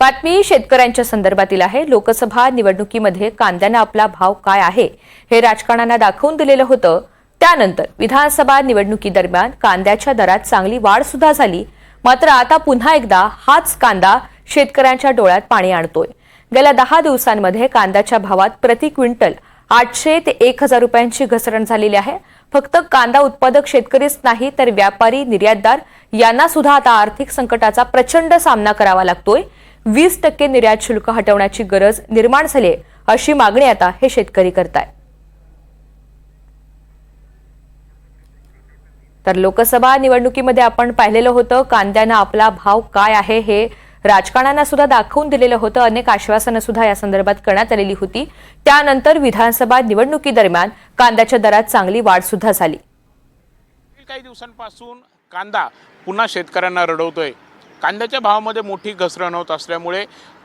बातमी शेतकऱ्यांच्या संदर्भातील आहे. लोकसभा निवडणुकीमध्ये कांद्यानं आपला भाव काय आहे हे राजकारणांना दाखवून दिलेलं होतं. त्यानंतर विधानसभा निवडणुकीदरम्यान कांद्याच्या दरात चांगली वाढ सुद्धा झाली. मात्र आता पुन्हा एकदा हाच कांदा शेतकऱ्यांच्या डोळ्यात पाणी आणतोय. गेल्या दहा दिवसांमध्ये कांद्याच्या भावात प्रति क्विंटल आठशे ते एक हजार रुपयांची घसरण झालेली आहे. फक्त कांदा उत्पादक शेतकरीच नाही तर व्यापारी निर्यातदार यांना सुद्धा आता आर्थिक संकटाचा प्रचंड सामना करावा लागतोय. वीस टक्के निर्यात शुल्क हटवण्याची गरज निर्माण झाली अशी मागणी आता हे शेतकरी करतायत तर लोकसभा निवडणुकीमध्ये आपण पाहिलेलं होतं कांद्यानं आपला भाव काय आहे हे राजकारणांना सुद्धा दाखवून दिलेलं होतं अनेक आश्वासनं सुद्धा या संदर्भात करण्यात आलेली होती. त्यानंतर विधानसभा निवडणुकीदरम्यान कांद्याच्या दरात चांगली वाढ सुद्धा झाली. काही दिवसांपासून कांदा पुन्हा शेतकऱ्यांना रडवतोय. कांद्याच्या भावामध्ये मोठी घसरण होत असल्यामुळे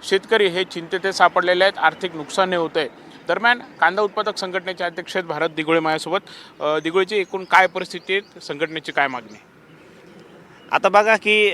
शेतकरी हे चिंतेत सापडलेले आहेत. आर्थिक नुकसानही होत आहे. दरम्यान कांदा उत्पादक संघटनेचे अध्यक्ष आहेत भारत दिगोळे माझ्यासोबत. अ, दिगोळेची एकूण काय परिस्थिती आहे संघटनेची काय मागणी? आता बघा की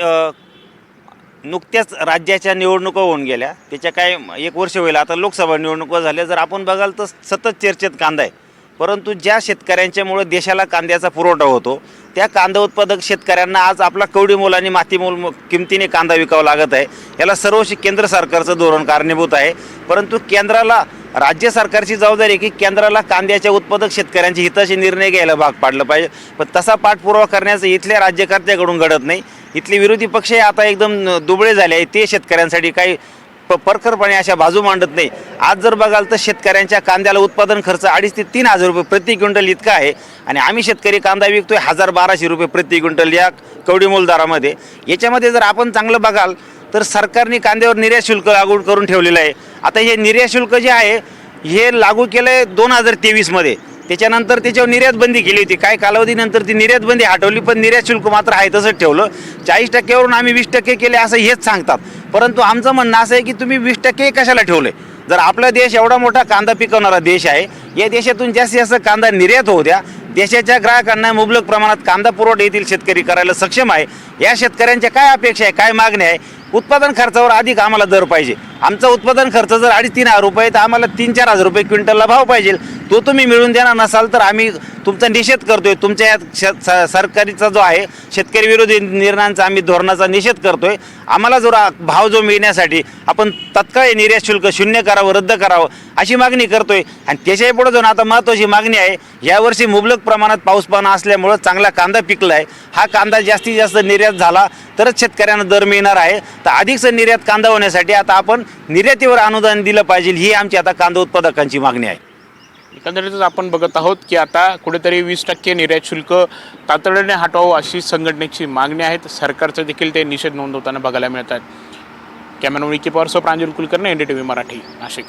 नुकत्याच राज्याच्या निवडणुका होऊन गेल्या. त्याच्या काय एक वर्ष होईल. आता लोकसभा निवडणुका झाल्या. जर आपण बघाल तर सतत चर्चेत कांदा आहे. परंतु ज्या शेतकऱ्यांच्यामुळे देशाला कांद्याचा पुरवठा होतो त्या कांदा उत्पादक शेतकऱ्यांना आज आपला कवडी मोल आणि मातीमोल किमतीने कांदा विकावा लागत आहे. याला सर्व केंद्र सरकारचं धोरण कारणीभूत आहे. परंतु केंद्राला राज्य सरकारची जबाबदारी आहे की केंद्राला कांद्याच्या उत्पादक शेतकऱ्यांचे हिताचे निर्णय घ्यायला भाग पाडलं पाहिजे. पण तसा पाठपुरावा करण्याचं इथल्या राज्यकर्त्याकडून घडत नाही. इथले विरोधी पक्षही आता एकदम दुबळे झाले आहे. ते शेतकऱ्यांसाठी काही प परखरपणे अशा बाजू मांडत नाही. आज जर बघाल तर शेतकऱ्यांच्या कांद्याला उत्पादन खर्च अडीच ते तीन हजार रुपये प्रति क्विंटल इतका आहे. आणि आम्ही शेतकरी कांदा विकतो आहे हजार बाराशे रुपये प्रति क्विंटल या कवडी दरामध्ये. याच्यामध्ये जर आपण चांगलं बघाल तर सरकारने कांद्यावर निर्यात शुल्क लागू करून ठेवलेलं आहे. आता हे निर्यात शुल्क जे आहे हे लागू केलं आहे दोन हजार तेवीसमध्ये. त्याच्यानंतर त्याच्यावर निर्यात बंदी केली होती. काय कालावधीनंतर ती निर्यात बंदी हटवली पण निर्यात शुल्क मात्र आहे तसंच ठेवलं. चाळीस टक्क्यावरून आम्ही वीस टक्के केले असं हेच सांगतात. परंतु आमचं म्हणणं असं आहे की तुम्ही वीस टक्के कशाला ठेवले? जर आपला देश एवढा मोठा कांदा पिकवणारा देश आहे या देशातून जास्तीत जास्त कांदा निर्यात होऊ द्या. देशाच्या ग्राहकांना मुबलक प्रमाणात कांदा पुरवठा येथील शेतकरी करायला सक्षम आहे. या शेतकऱ्यांच्या काय अपेक्षा आहे काय मागणी आहे? उत्पादन खर्चावर अधिक आम्हाला दर पाहिजे. आमचा उत्पादन खर्च जर अडीच तीन हजार रुपये तर आम्हाला तीन चार हजार रुपये क्विंटलला भाव पाहिजे. तो तुम्ही मिळून देणार नसाल तर आम्ही तुमचा निषेध करतोय. तुमच्या या स- सरकारीचा जो आहे शेतकरी विरोधी निर्णयांचा आम्ही धोरणाचा निषेध करतोय. आम्हाला जो रा- भाव जो मिळण्यासाठी आपण तत्काळ निर्यात शुल्क शून्य करावं रद्द करावं अशी मागणी करतोय. आणि त्याच्याही पुढे जाऊन आता महत्त्वाची मागणी आहे यावर्षी मुबलक प्रमाणात पाऊस पाणी असल्यामुळं चांगला कांदा पिकला आहे हा कांदा जास्तीत जास्त निर्यात झाला तरच शेतकऱ्यांना दर मिळणार आहे. तर अधिकचं निर्यात कांदा होण्यासाठी आता आपण निर्यातीवर अनुदान दिलं पाहिजे ही आमची आता कांदा उत्पादकांची मागणी आहे. एकंदरीतच आपण बघत आहोत की आता कुठेतरी वीस टक्के निर्यात शुल्क तातडीने हटवावं अशी संघटनेची मागणी आहेत सरकारचं देखील ते निषेध नोंदवताना बघायला मिळत आहेत. Camera Vicky power so Pranjal Kulkarni N D T V Marathi Nashik.